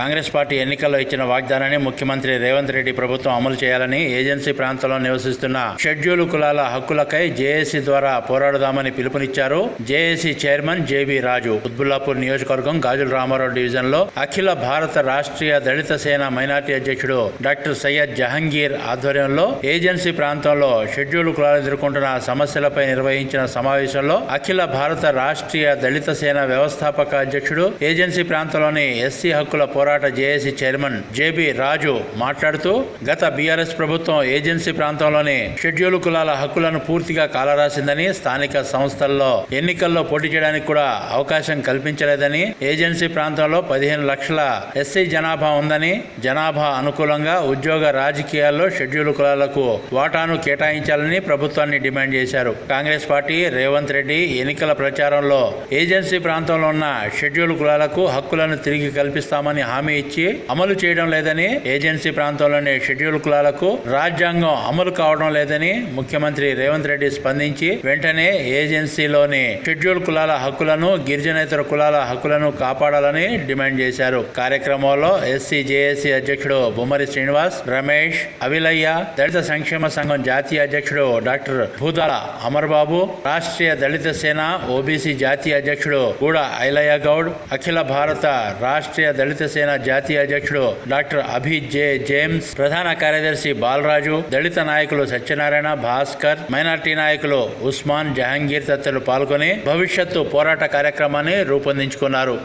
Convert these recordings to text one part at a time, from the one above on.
Congress party ఎన్నికల్లో ఇచ్చిన వాగ్దానాన్ని ముఖ్యమంత్రి రేవంత్ రెడ్డి ప్రభుత్వం అమలు చేయాలని ఏజెన్సీ ప్రాంతంలో నివసిస్తున్న షెడ్యూల్ కులాల హక్కులకై జేఏసీ ద్వారా పోరాడదామని పిలుపునిచ్చారు. JAC chairman J B Raju. Qutbullapur నియోజకవర్గం గాజుల రామారావు డివిజన్లో అఖిల భారత రాష్ట్రీయ దళిత సేన మైనార్టీ అధ్యక్షుడు డాక్టర్ సయ్యద్ జహంగీర్ ఆధ్వర్యంలో ఏజెన్సీ ప్రాంతంలో షెడ్యూల్ కులాలు ఎదుర్కొంటున్న సమస్యలపై నిర్వహించిన సమావేశంలో అఖిల భారత రాష్ట్రీయ దళిత సేన వ్యవస్థాపక అధ్యక్షుడు ఏజెన్సీ ప్రాంతంలోని ఎస్సీ హక్కుల పోరాట జేఏసీ చైర్మన్ జేబి రాజు మాట్లాడుతూ గత బీఆర్ఎస్ ప్రభుత్వం ఏజెన్సీ ప్రాంతంలోని షెడ్యూల్ కులాల హక్కులను పూర్తిగా కాలరాసిందని స్థానిక సంస్థల్లో ఎన్నికల్లో పోటీ చేయడానికి కూడా అవకాశం కల్పించలేదని ఏజెన్సీ ప్రాంతంలో పదిహేను లక్షల ఎస్సీ జనాభా ఉందని జనాభా అనుకూలంగా ఉద్యోగ రాజకీయాల్లో షెడ్యూల్ కులాలకు వాటాను కేటాయించాలని ప్రభుత్వాన్ని డిమాండ్ చేశారు. కాంగ్రెస్ పార్టీ రేవంత్ రెడ్డి ఎన్నికల ప్రచారంలో ఏజెన్సీ ప్రాంతంలో ఉన్న షెడ్యూల్ కులాలకు హక్కులను తిరిగి కల్పిస్తామని హామీ ఇచ్చి అమలు చేయడం లేదని ఏజెన్సీ ప్రాంతంలోని షెడ్యూల్ కులాలకు రాజ్యాంగం అమలు కావడం లేదని ముఖ్యమంత్రి రేవంత్ రెడ్డి స్పందించి వెంటనే ఏజెన్సీలోని షెడ్యూల్ కులాల హక్కులను గిరిజనేతర కులాల హక్కులను కాపాడాలని డిమాండ్ చేశారు. కార్యక్రమంలో ఎస్సీ జేఏసీ అధ్యక్షుడు బొమ్మరి శ్రీనివాస్ రమేష్ అవిలయ్య దళిత సంక్షేమ సంఘం జాతీయ అధ్యక్షుడు డాక్టర్ భూదాల అమర్బాబు రాష్ట్రీయ దళిత సేన ఓబీసీ జాతీయ అధ్యక్షుడు గూడ ఐలయ్య గౌడ్ అఖిల భారత రాష్ట్రీయ దళిత సేన జాతీయ అధ్యక్షుడు డాక్టర్ అభి జే జేమ్స్ ప్రధాన కార్యదర్శి బాలరాజు దళిత నాయకులు సత్యనారాయణ భాస్కర్ మైనార్టీ నాయకులు ఉస్మాన్ జహంగీర్ తదితరులు పాల్గొని భవిష్యత్తు పోరాట కార్యక్రమాన్ని రూపొందించుకున్నారు.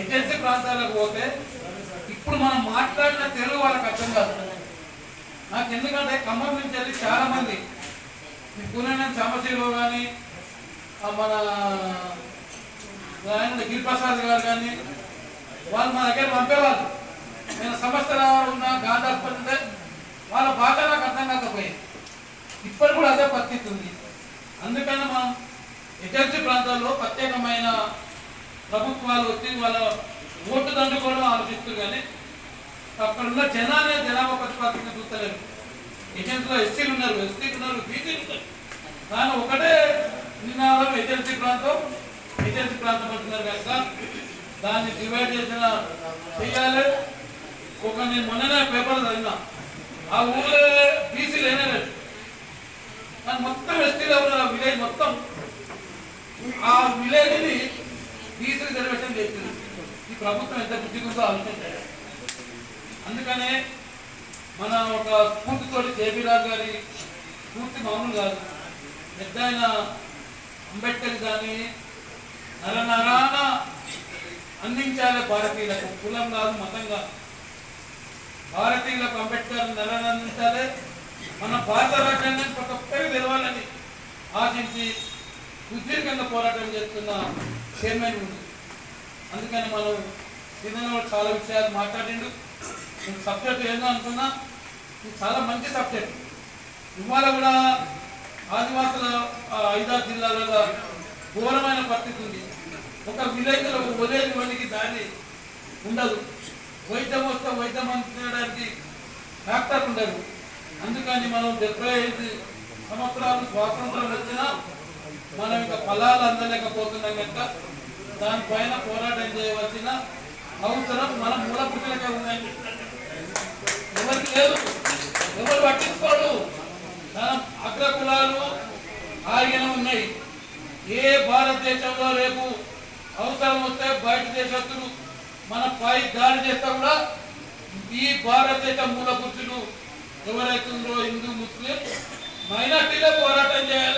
ఏజెన్సీ ప్రాంతాలకు పోతే ఇప్పుడు మనం మాట్లాడిన తెలుగు వాళ్ళకి అర్థం కాదు. నాకు ఎందుకంటే ఖమ్మం నుంచి వెళ్ళి చాలా మంది ఈ కానీ మన ఆయన గిరిప్రసాద్ గారు కానీ వాళ్ళు మా దగ్గర పంపేవాళ్ళు. నేను సంవత్సరాల ఉన్న గాంధార్పతి వాళ్ళ భాష నాకు అర్థం కాకపోయింది. ఇప్పటి కూడా అదే పరిస్థితి ఉంది. అందుకని మనం ఏజెన్సీ ప్రాంతాల్లో ప్రత్యేకమైన ప్రభుత్వాలు వచ్చి వాళ్ళ ఓటు దండుకోవడం ఆలోచిస్తారు కానీ అక్కడున్న జనాలే జనాభా ప్రతిపాదన చూస్తలేరు. ఏజెన్సీలో ఎస్సీలు ఉన్నారు ఎస్టీలు ఉన్నారు బీసీలు ఉన్నారు. కానీ ఒకటే నినాదం ఏజెన్సీ ప్రాంతం ఏజెన్సీ ప్రాంతం అంటున్నారు కనుక దాన్ని డివైడ్ చేసిన చెయ్యాలి ఒక నేను మొన్ననే పేపర్ చదివినా. ఆ ఊళ్ళో బీసీ లేనే లేదు. కానీ మొత్తం ఎస్టీలో ఉన్న ఆ విలేజ్ మొత్తం. ఆ విలేజ్ని బీసీ రిజర్వేషన్ చేసింది. ఈ ప్రభుత్వం ఎంత బుద్ధిగుందో ఆలోచించారు అందుకనే మన ఒక స్ఫూర్తితోటి జేబీరావు గారి స్ఫూర్తి మామూలు కాదు. పెద్ద ఆయన అంబేద్కర్ కానీ నరనరాన అందించాలి భారతీయులకు. కులం కాదు మతం కాదు. భారతీయులకు అంబేద్కర్ నరన అందించాలి. మన భారత రాజ్యాంగాన్ని ప్రతి ఒక్కరికి తెలవాలని ఆశించి సుదీర్ఘంగా పోరాటం చేస్తున్న చైర్మన్ ఉంది. అందుకని మనం సినిమాలో చాలా విషయాలు మాట్లాడిండు. నేను సబ్జెక్ట్ ఏందో అనుకున్నా. ఇది చాలా మంచి సబ్జెక్ట్. ఇవాళ కూడా ఆదివాసుల ఐదారు జిల్లాలలో ఘోరమైన పరిస్థితి ఉంది. ఒక విలేజ్లో ఒక విలేజ్ వనికి దారి ఉండదు. వైద్యం వస్తే వైద్యం అందించడానికి డాక్టర్ ఉండదు అందుకని మనం డెబ్బై ఐదు సంవత్సరాలు స్వాతంత్రం వచ్చినా మనం ఇంకా ఫలాలు అందలేకపోతున్నాం కనుక దానిపైన పోరాటం చేయవలసిన అవసరం మన మూల పుట్టినకే ఉందండి. ఎవరికి లేదు. ఎవరు పట్టించుకోడు మన అగ్ర కులాలు ఆర్యన ఉన్నాయి. ఏ భారతదేశంలో రేపు అవసరం వస్తే బయట దేశస్తులు మన పై దాడి చేస్తా కూడా ఈ భారతదేశ మూల పురుషులు ఎవరైతుందో హిందూ ముస్లిం మైనార్టీలో పోరాటం చేయాలి.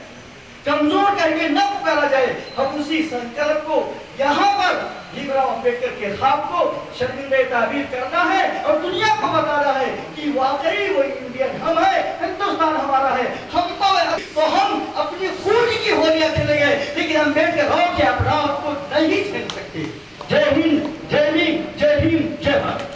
कमज़ोर करके न पुकारा जाए, हम उसी संकल्प को यहाँ पर भीमराव अंबेडकर के खाब को शर्मिंदे ताबीर करना है और दुनिया को बताना है कि वाकई वो इंडियन हम है, हिंदुस्तान हमारा है। हम तो तो हम अपनी खून की होलियाँ गए लेकिन अंबेडकर राव के अपराध को नहीं खेल सकते। जय हिंद जय हिंद जय हिंद जय भारत।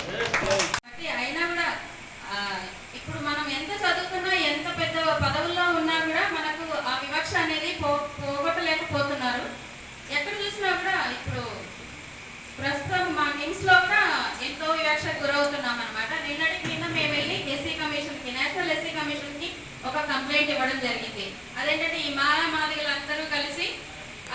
ఒక కంప్లైంట్ ఇవ్వడం జరిగింది. అదేంటంటే ఈ మాల మాదిగలు అందరూ కలిసి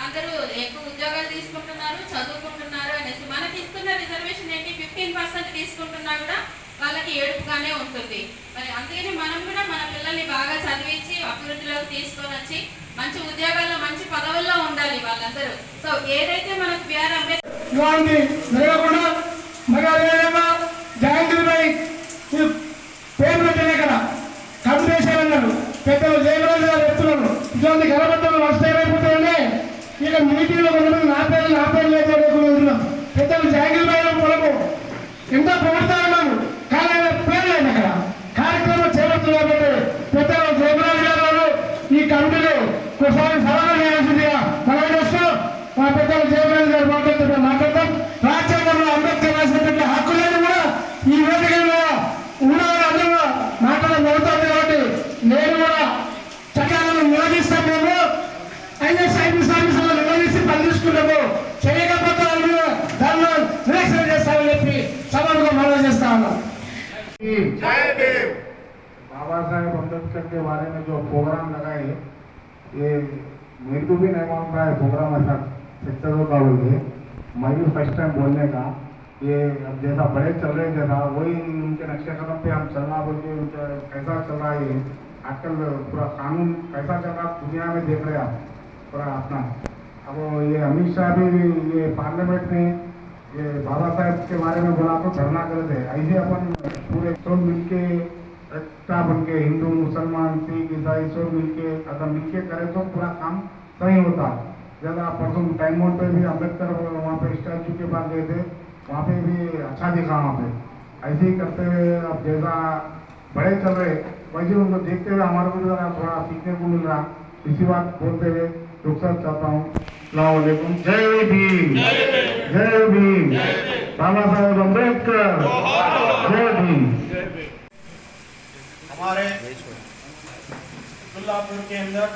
అందరూ ఎక్కువ ఉద్యోగాలు తీసుకుంటున్నారు చదువుకుంటున్నారు అనేసి మనకి ఇస్తున్న రిజర్వేషన్ ఏంటి? ఫిఫ్టీన్ పర్సెంట్ తీసుకుంటున్నా కూడా వాళ్ళకి ఏడుపుగానే ఉంటుంది. మరి అందుకని మనం కూడా మన పిల్లల్ని బాగా చదివించి అభివృద్ధిలోకి తీసుకొని వచ్చి మంచి ఉద్యోగాల్లో మంచి పదవుల్లో ఉండాలి వాళ్ళందరూ. సో ఏదైతే మనకు బిఆర్ అంబేద్కర్ ఇలాంటి పెద్దలు జయరాజు గారు చెప్తున్నారు. ఇటువంటి గణపతులు నష్టమైపోతాయని ఇక మీటింగ్లో కొంతమంది నా పేరు నా పేరు లేదు పెద్దలు జాగిల్ పైన పొలము ఎంత పొలం చెప్పి సభలో మనవి చేస్తా ఉన్నాం बाबा साहेब अम्बेडकर के बारे में जो प्रोग्राम लगाए ये मेरे को भी नहीं मालूम रहा है प्रोग्राम ऐसा शिक्षकों का बोल के मैं भी फर्स्ट टाइम बोलने का ये अब जैसा बड़े चल रहे थे था वही उनके नक्शे कदम पे हम चलना बोल के उनका कैसा चल रहा है ये आजकल पूरा कानून कैसा चल रहा है दुनिया में देख रहे हैं आप पूरा अपना अब ये अमित शाह भी ये पार्लियामेंट में ये बाबा साहेब के बारे में बोला तो धरना करे थे ऐसे अपन पूरे सब मिलके एकता बन के हिंदू, मुसलमान, सिख, ईसाई, सब मिलके अगर मिलके करे तो पूरा काम सही होता। ज़्यादा परसों टाइम मोड पे भी अंबेडकर वहाँ पे स्टैचू के पास गए थे, वहाँ पे भी अच्छा दिखा वहाँ पे। ऐसे ही करते हुए अब जैसा बड़े चल रहे, वैसे उनको देखते हुए हमारे को जरा थोड़ा सीखने को मिल रहा। इसी बात बोलते हुए रुखसत चाहता हूँ। अलैक्म जय भीम जय भीम बाबा साहेब अंबेडकर जय भीम हमारे कुतुल्लापुर के अंदर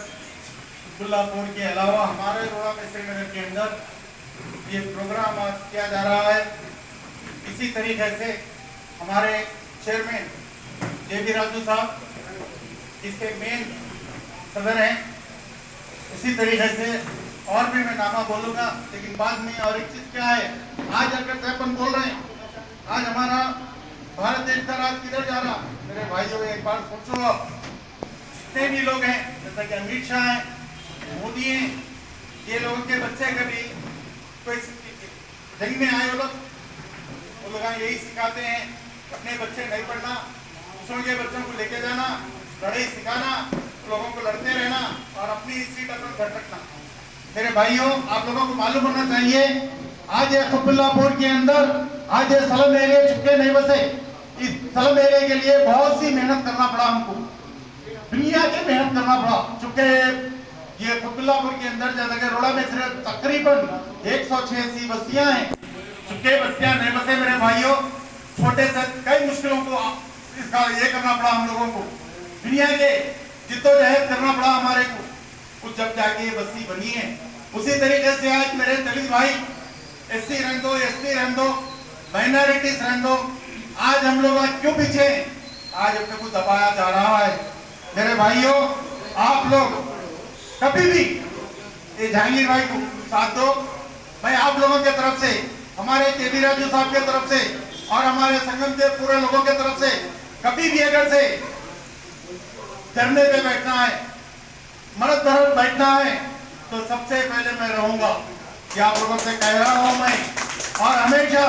कुतुल्लापुर के अलावा हमारे रोड़ा में के अंदर ये प्रोग्राम आज किया जा रहा है। इसी तरीके से हमारे चेयरमैन जे बी राजू साहब इसके मेन सदर हैं, इसी तरीके से और भी मैं नामा बोलूँगा, लेकिन बाद में और एक चीज़ क्या है? आज अगर अपन बोल रहे हैं, आज हमारा भारत देश का राज किधर जा रहा? मेरे भाइयों, एक बार सोचो। जितने भी लोग हैं, जैसा कि अमित शाह है, मोदी है, ये लोगों के बच्चे कभी कोई जंग में आए वो लोग? वो लोग यही सिखाते हैं, अपने बच्चे नहीं पढ़ना, दूसरों के बच्चों को लेके जाना, लड़ाई सिखाना, लोगों को लड़ते रहना और अपनी सीट अपना घर रखना। मेरे भाइयों, आप लोगों को मालूम होना चाहिए, आज ये खबुल्लापुर के अंदर, आज ये सलम एरिया चुपके नहीं बसे। इस सलम एरिया के लिए बहुत सी मेहनत करना पड़ा हमको। दुनिया की मेहनत करना पड़ा। चूँकि ये खबुल्लापुर के अंदर जैसा कि रोड़ा में सिर्फ़ तकरीबन एक सौ छियासी बस्तियाँ हैं। चूँकि बस्तियाँ नहीं बसे मेरे भाइयों। छोटे से कई मुश्किलों को इसका ये करना पड़ा हम लोगों को। दुनिया के जिद्दोजहद करना पड़ा हमारे को। कुछ जब जाके बस्ती बनी है। उसी तरीके से आज मेरे दलित भाई एस सी रहने दो एस टी रहने दो माइनॉरिटीज रहने दो आज हम लोग आज क्यों पीछे हैं? आज अपने को दबाया जा रहा है। मेरे भाइयों, आप लोग कभी भी ये जहांगीर भाई को साथ दो। मैं आप लोगों के तरफ़ से, हमारे केबी राजू साहब के तरफ़ से और हमारे संगम के पूरे लोगों के तरफ़ से कभी भी अगर से धरने पे बैठना है भरत बैठना है तो सबसे पहले मैं रहूँगा। कि आप लोगों से कह रहा हूँ मैं। और हमेशा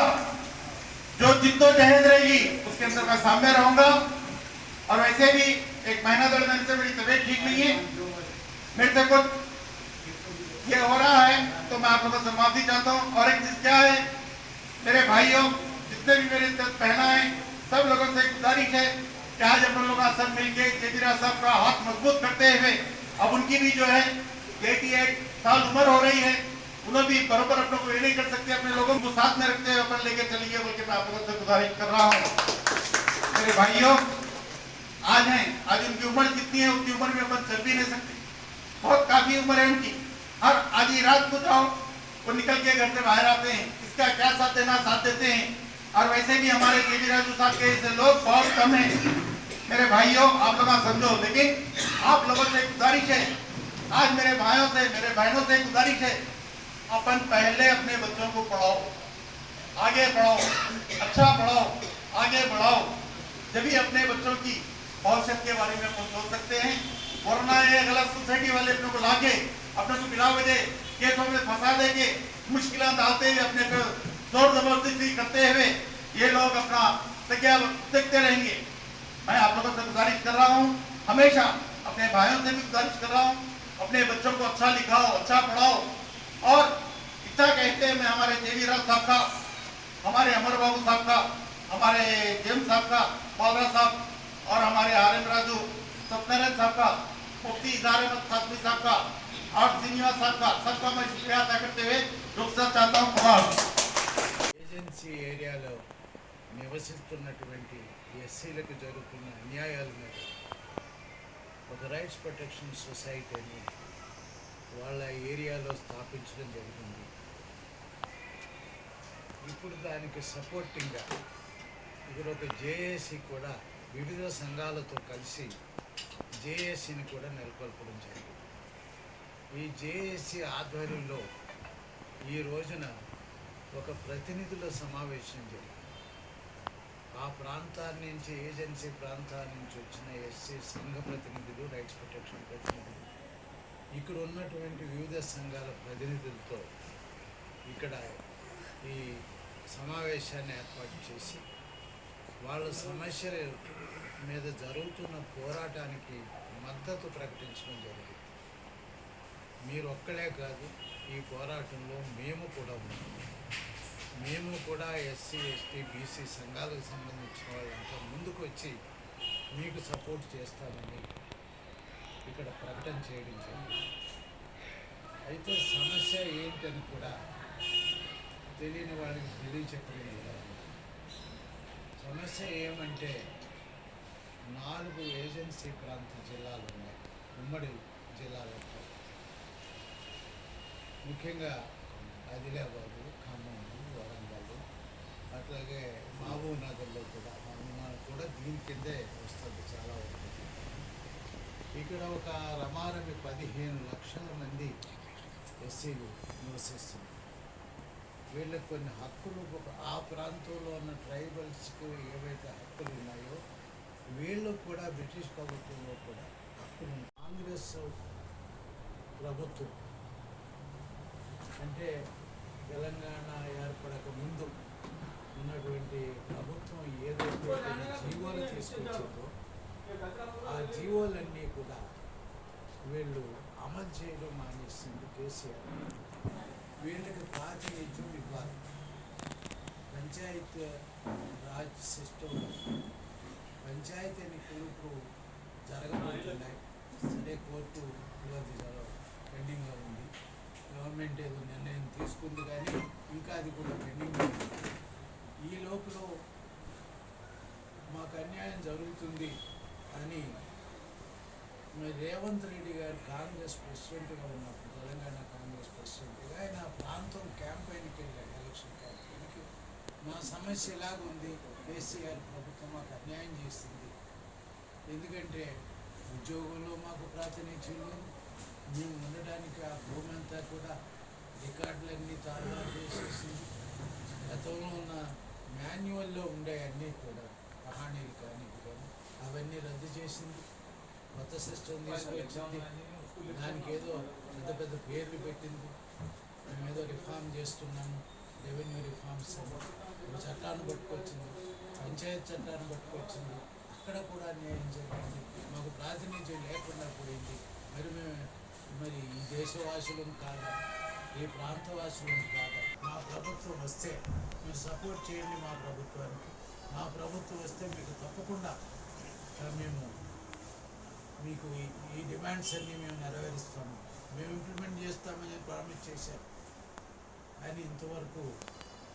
जो जिद्दोजहद रहेगी, उसके अंदर मैं सामने रहूँगा। और वैसे भी एक महीना महीने से मेरी तबीयत ठीक नहीं है। मेरे से कुछ ये हो रहा है तो मैं आप लोगों से माफ़ी चाहता हूँ। और एक चीज़ क्या है, मेरे भाइयों, जितने भी मेरे बहना है, सब लोगों से गुजारिश है कि आज अपन लोग सब मिलके जेबीरा साहब का हाथ मज़बूत करते हुए अब उनकी भी जो है एटी एट साल उम्र हो रही है उन्हें भी बरोबर अपने को ये नहीं कर सकते, अपने लोगों को साथ में रखते हुए अपन लेके चलिए, बोल के मैं आप लोगों से गुजारिश कर रहा हूँ। मेरे भाइयों, आज है, आज उनकी उम्र कितनी है उनकी उम्र में अपन चल भी नहीं सकते। बहुत काफ़ी उम्र है उनकी। हर आधी रात को जाओ, वो निकल के घर से बाहर आते हैं। इसका क्या साथ देना, साथ देते हैं। और वैसे भी हमारे केवी राजू साहब के लोग बहुत कम हैं। मेरे भाइयों, आप लोग समझो, लेकिन आप लोगों से गुजारिश है। आज मेरे भाइयों से, मेरे बहनों से गुजारिश है। अपन पहले अपने बच्चों को पढ़ाओ, आगे बढ़ाओ अच्छा पढ़ाओ, आगे बढ़ाओ, जब भी अपने बच्चों की भविष्य के बारे में अपन सोच सकते हैं। वरना ये गलत सोसाइटी वाले अपने को लाके, अपने को मिला वजह केसों में फंसा देंगे, मुश्किल डालते हुए अपने को ज़ोर ज़बरदस्ती करते हुए ये लोग अपना तकिया देखते रहेंगे मैं आप लोगों से गुजारिश कर रहा हूँ, हमेशा अपने भाइयों से भी गुजारिश कर रहा हूँ, अपने बच्चों को अच्छा लिखाओ अच्छा पढ़ाओ। और इतना कहते हैं, मैं हमारे देवी राज साहब का, हमारे अमर बाबू साहब का, हमारे जेम साहब का पौधा साहब, और हमारे आर एम राजू, सत्यनारायण साहब का, मुफ्ती इजार अहमद साथवी साहब का और श्रीनिवास साहब का, सबका मैं शुक्रिया अदा करते हुए रुख रुखसा चाहता हूँ एजेंसी एरिया నివసిస్తున్నటువంటి ఎస్సీలకు జరుగుతున్న అన్యాయాల మీద ఒక రైట్స్ ప్రొటెక్షన్ సొసైటీని వాళ్ళ ఏరియాలో స్థాపించడం జరిగింది ఇప్పుడు దానికి సపోర్టింగ్గా ఇక్కడ ఒక జేఏసీ కూడా వివిధ సంఘాలతో కలిసి జేఏసీని కూడా నెలకొల్పడం జరిగింది. ఈ జేఏసీ ఆధ్వర్యంలో ఈ రోజున ఒక ప్రతినిధుల సమావేశం జరిగింది. ఆ ప్రాంతాల నుంచి ఏజెన్సీ ప్రాంతాల నుంచి వచ్చిన ఎస్సీ సంఘ ప్రతినిధులు రైట్స్ ప్రొటెక్షన్ ప్రతినిధులు. ఇక్కడ ఉన్నటువంటి వివిధ సంఘాల ప్రతినిధులతో ఇక్కడ ఈ సమావేశాన్ని ఏర్పాటు చేసి వాళ్ళ సమస్యల మీద జరుగుతున్న పోరాటానికి మద్దతు ప్రకటించడం జరిగింది. మీరు ఒక్కలే కాదు ఈ పోరాటంలో మేము కూడా ఉన్నాం. మేము కూడా ఎస్సీ ఎస్టీ బీసీ సంఘాలకు సంబంధించిన వాళ్ళంతా ముందుకు వచ్చి మీకు సపోర్ట్ చేస్తామని ఇక్కడ ప్రకటన చేయడం జరిగింది. అయితే సమస్య ఏంటని కూడా తెలియని వాళ్ళకి తెలియచెప్పడం సమస్య ఏమంటే నాలుగు ఏజెన్సీ ప్రాంత జిల్లాలు ఉన్నాయి. ఉమ్మడి జిల్లాలో ముఖ్యంగా ఆదిలాబాద్ అట్లాగే మహబూబ్ నగర్లో కూడా మన కూడా దీని కిందే వస్తుంది చాలా వరకు. ఇక్కడ ఒక రమారమి పదిహేను లక్షల మంది ఎస్సీలు నివసిస్తున్నారు. వీళ్ళకి కొన్ని హక్కులు ఆ ప్రాంతంలో ఉన్న ట్రైబల్స్కి ఏవైతే హక్కులు ఉన్నాయో వీళ్ళకు కూడా బ్రిటిష్ ప్రభుత్వంలో కూడా హక్కులు కాంగ్రెస్ ప్రభుత్వం అంటే తెలంగాణ ఏర్పడక ముందు ఉన్నటువంటి ప్రభుత్వం ఏదైతే జీవోలు తీసుకొచ్చిందో ఆ జీవోలన్నీ కూడా వీళ్ళు అమలు చేయడం మానేసింది కేసీఆర్. వీళ్ళకి ప్రాతినిధ్యం ఇవ్వాలి. పంచాయత్ రాజ్ సిస్టమ్ పంచాయతీ ఎన్నికలు ఇప్పుడు జరగబోతున్నాయి. సరే కోర్టు అది పెండింగ్లో ఉంది. గవర్నమెంట్ ఏదో నిర్ణయం తీసుకుంది కానీ ఇంకా అది కూడా పెండింగ్ ఉంది. ఈ లోపల మాకు అన్యాయం జరుగుతుంది అని మరి రేవంత్ రెడ్డి గారు కాంగ్రెస్ ప్రెసిడెంట్గా ఉన్నప్పుడు తెలంగాణ కాంగ్రెస్ ప్రెసిడెంట్గా ఆయన ప్రాంతం క్యాంపెయిన్కి వెళ్ళాడు ఎలక్షన్ క్యాంపెయిన్కి. మా సమస్య ఎలాగుంది కేసీఆర్ ప్రభుత్వం మాకు అన్యాయం చేస్తుంది ఎందుకంటే ఉద్యోగంలో మాకు ప్రాతినిధ్యం లేదు మేము ఉండడానికి ఆ భూమి అంతా కూడా రికార్డులన్నీ తారుమారు చేసేసింది గతంలో ఉన్న మాన్యువల్లో ఉండే అన్నీ కూడా కహానీలు కానీ కానీ అవన్నీ రద్దు చేసింది. కొత్త సిస్టమ్ తీసుకొచ్చింది. దానికి ఏదో పెద్ద పెద్ద పేర్లు పెట్టింది. మేము ఏదో రిఫార్మ్ చేస్తున్నాము. రెవెన్యూ రిఫార్మ్స్ అని చట్టాన్ని పట్టుకొచ్చింది. పంచాయత్ చట్టాన్ని పట్టుకొచ్చింది. అక్కడ కూడా అన్యాయం జరిగింది. మాకు ప్రాతినిధ్యం లేకుండా పోయింది. మరి మేము మరి ఈ దేశవాసులం కాదా? ఈ ప్రాంతవాసులం కాదా? మా ప్రభుత్వం వస్తే మీరు సపోర్ట్ చేయండి మా ప్రభుత్వానికి. మా ప్రభుత్వం వస్తే మీకు తప్పకుండా మేము మీకు ఈ డిమాండ్స్ అన్నీ మేము నెరవేరుస్తాము. మేము ఇంప్లిమెంట్ చేస్తామని ప్రామిస్ చేశాం కానీ ఇంతవరకు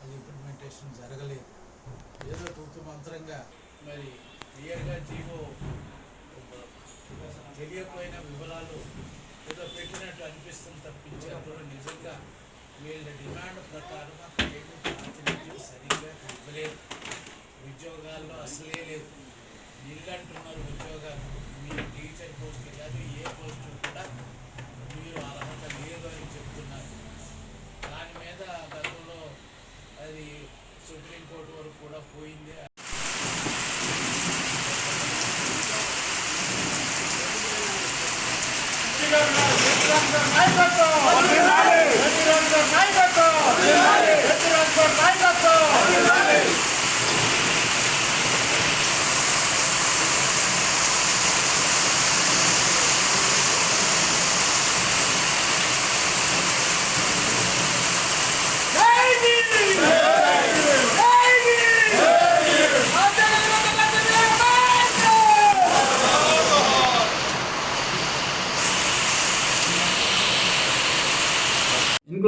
అది ఇంప్లిమెంటేషన్ జరగలేదు. ఏదో తూతు మంత్రంగా మరి క్లియర్గా జీవో తెలియకపోయిన వివరాలు ఏదో పెట్టినట్టు అనిపిస్తుంది తప్పించి అప్పుడు నిజంగా వీళ్ళ డిమాండ్ ప్రకారం అక్కడ ప్రాతినిధ్యం సరిగ్గా ఇవ్వలేదు. ఉద్యోగాల్లో అసలే లేదు. ఇల్లంటున్నారు ఉద్యోగాలు. మీరు టీచర్ పోస్ట్ కాదు ఏ పోస్టు కూడా మీరు అర్హత లేదు అని చెప్తున్నారు. దాని మీద గతంలో అది సుప్రీంకోర్టు వరకు కూడా పోయింది. నాయకత్వం నాయకత్వం